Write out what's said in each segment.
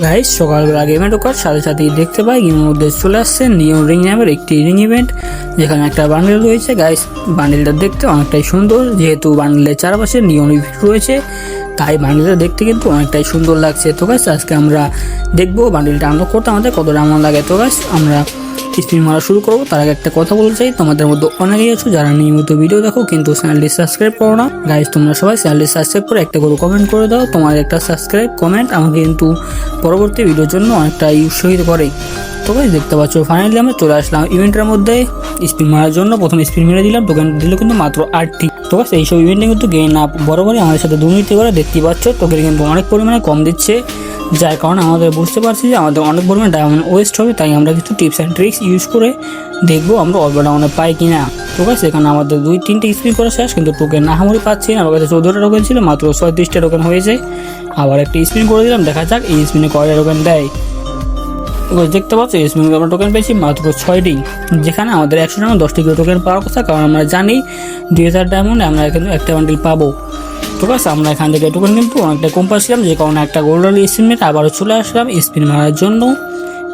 Guys সকালবেলা গেমে ঢোকার সাথে সাথেই দেখতে পাই গেমের মধ্যে চলে আসছে নিউ রিং নামের একটি রিং ইভেন্ট যেখানে একটা বান্ডেল রয়েছে। গাইজ বান্ডেলটা দেখতে অনেকটাই সুন্দর, যেহেতু বান্ডেলের চারপাশে নিয়ন ইভেন্ট রয়েছে, তাই বান্ডেলটা দেখতে কিন্তু অনেকটাই সুন্দর লাগছে। তো গাছ আজকে আমরা দেখব বান্ডেলটা আনন্দ করতে আমাদের কতটা এমন লাগে। তো গাছ আমরা স্পিন মারা শুরু করব। তার আগে একটা কথা বলতে চাই, তোমাদের মধ্যে অনেকেই আছো যারা নিয়মিত ভিডিও দেখো, কিন্তু চ্যানেলটি সাবস্ক্রাইব করো না। গাইজ তোমরা সবাই চ্যানেলটি সাবস্ক্রাইব করে একটা করে কমেন্ট করে দাও। তোমার একটা সাবস্ক্রাইব কমেন্ট আমাকে কিন্তু পরবর্তী ভিডিওর জন্য অনেকটাই উৎসাহিত করে। তো গাইজ দেখতে পাচ্ছ ফাইনালি আমরা চলে আসলাম ইভেন্টের মধ্যে। স্পিন মারার জন্য প্রথম স্পিন মেরে দিলাম টোকেন দিল কিন্তু মাত্র আটটি তো গাছ এইসব ইভেন্টে কিন্তু গেম না বরাবরই আমাদের সাথে দুর্নীতি করে। দেখতে পাচ্ছ তোকে কিন্তু অনেক পরিমাণে কম দিচ্ছে। যার কারণে আমাদের বুঝতে পারছি যে আমাদের অনেক পরিমাণে ডায়মন্ড ওয়েস্ট হবে, তাই আমরা কিছু টিপস অ্যান্ড ট্রিক্স ইউজ করে দেখব আমরা অল্প ডাউনে পাই কি না ঠিক আছে, এখানে আমাদের দুই, তিনটে স্পিন করা শেষ, কিন্তু টোকেন নাহামরি পাচ্ছি না। আমার কাছে চৌদ্দটা টোকেন ছিল, মাত্র ছয়ত্রিশটা টোকেন হয়েছে আবার একটা স্পিন করে দিলাম, দেখা যাক এই স্পিনে কয়টা টোকেন দেয়। দেখতে পাচ্ছ, এই স্পিনে আমরা টোকেন পেয়েছি মাত্র ছয়টি, যেখানে আমাদের একশো টাকা দশটি করে টোকেন পাওয়ার কথা, কারণ আমরা জানি দুই হাজার ডায়মন্ডে আমরা কিন্তু একটা বান্ডিল পাবো। আছে আমরা এখান থেকে এটুকু কিন্তু অনেকটা কম পাচ্ছিলাম যে কারণে একটা গোল্ডেন স্পিন আবারও চলে আসলাম স্পিন মারার জন্য।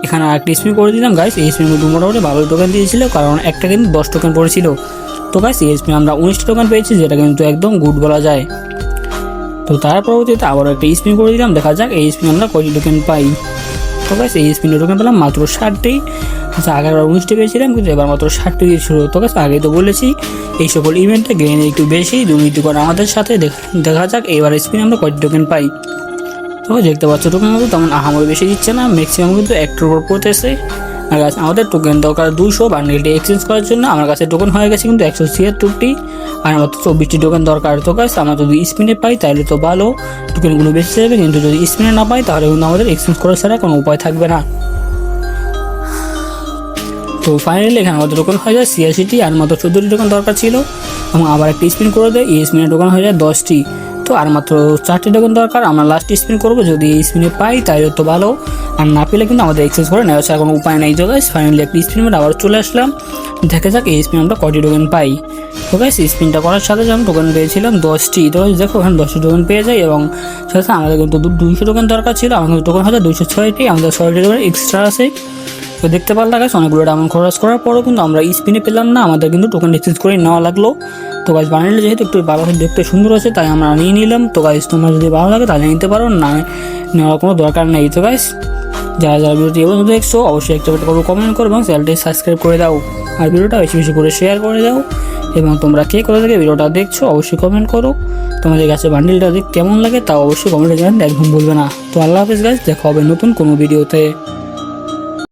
এখানে আরেকটা স্পিন করে দিলাম গাইস এই স্পিন কিন্তু মোটামুটি ভালোই টোকেন দিয়েছিল, কারণ একটা কিন্তু দশ টোকেন পড়েছিল। তো গাইস এই স্পিন আমরা উনিশটা টোকেন পেয়েছি, যেটা কিন্তু একদম গুড বলা যায়। তো তার পরবর্তীতে আবারও একটা স্পিন করে দিলাম, দেখা যাক এই স্পিন আমরা কয়টি টোকেন পাই। তো গাইস এই স্পিনে টোকেন পেলাম মাত্র ষাটটি। আচ্ছা আগের উনিশটি পেয়েছিলাম, কিন্তু এবার মাত্র ষাটটি দিয়েছিল তো গাছ আগে তো বলেছি। এই সকল ইভেন্টে গেইন একটু বেশি, দুর্নীতি করে আমাদের সাথে। দেখা যাক, এবার স্পিন আমরা কয়টি টোকেন পাই। তো দেখতে পাচ্ছ টোকেন কিন্তু তেমন আহামরি বেশি দিচ্ছে না ম্যাক্সিমাম কিন্তু একটার উপর পড়তেছে। আর গাছ, আমাদের টোকেন দরকার দুশো বান্ডেলটি এক্সচেঞ্জ করার জন্য। আমার কাছে টোকেন হয়ে গেছে কিন্তু একশো ছিয়াত্তরটি। আর আমার চব্বিশটি টোকেন দরকার তো গাছ আমরা যদি স্পিনে পাই, তাহলে তো ভালো। টোকেনগুলো বেশি যাবে কিন্তু যদি স্পিনে না পাই, তাহলে কিন্তু আমাদের এক্সচেঞ্জ করা ছাড়া কোনো উপায় থাকবে না। তো ফাইনালি এখানে আমাদের টোকেন হয়ে যায় ছিয়াশিটি আর মাত্র চোদ্দোটি টোকেন দরকার ছিল। এবং আবার একটি স্পিন করে দেয়, এই স্পিনের টোকেন হয়ে যায় দশটি। তো আর মাত্র চারটি টোকেন দরকার, আমরা লাস্ট স্পিন করব। যদি স্পিনে পাই, তাহলে তো ভালো। আর না পেলে কিন্তু আমাদের এক্সেস করে নেওয়া ছাড়া কোনো উপায় নেই। তো গাইস ফাইনালি একটা স্পিন মেরে আবার চলে আসলাম। দেখা যাক এই স্পিন আমরা কটি টোকেন পাই। তো গাইস স্পিনটা করার সাথে সাথে আমি টোকেন পেয়েছিলাম দশটি। তো দেখো ওখানে দশটি টোকেন পেয়ে যাই এবং সাথে আমাদের কিন্তু দুইশো টোকেন দরকার ছিল। আমাদের টোকেন হয়তো দুইশো ছয়টি, আমাদের ছয়টি টোকেন এক্সট্রা আছে। তো দেখতে পারলা গাছ অনেকগুলো ডায়মন্ড খরচ করার পরও কিন্তু আমরা স্পিনে পেলাম না, আমাদের কিন্তু টোকেন এক্সচেঞ্জ করে নেওয়া লাগল। তো গাছ বানালে যেহেতু একটু ভালো দেখতে সুন্দর আছে তাই আমরা নিয়ে নিলাম। তো গাছ তোমার যদি ভালো লাগে তাহলে নিতে পারো, না নেওয়ার কোনো দরকার নেই। তো গাছ যারা যারা ভিডিওটি এবং দেখছ, অবশ্যই একটা একটা করে কমেন্ট করো এবং চ্যানেলটি সাবস্ক্রাইব করে দাও। আর ভিডিওটা বেশি বেশি করে শেয়ার করে দাও। এবং তোমরা কে করে থেকে ভিডিওটা দেখছ, অবশ্যই কমেন্ট করো। তোমাদের কাছে বান্ডিলটা দেখ কেমন লাগে, তা অবশ্যই কমেন্টে জানাতে একদম বলবে না। তো আল্লাহ হাফিজ গাছ দেখা হবে নতুন কোনো ভিডিওতে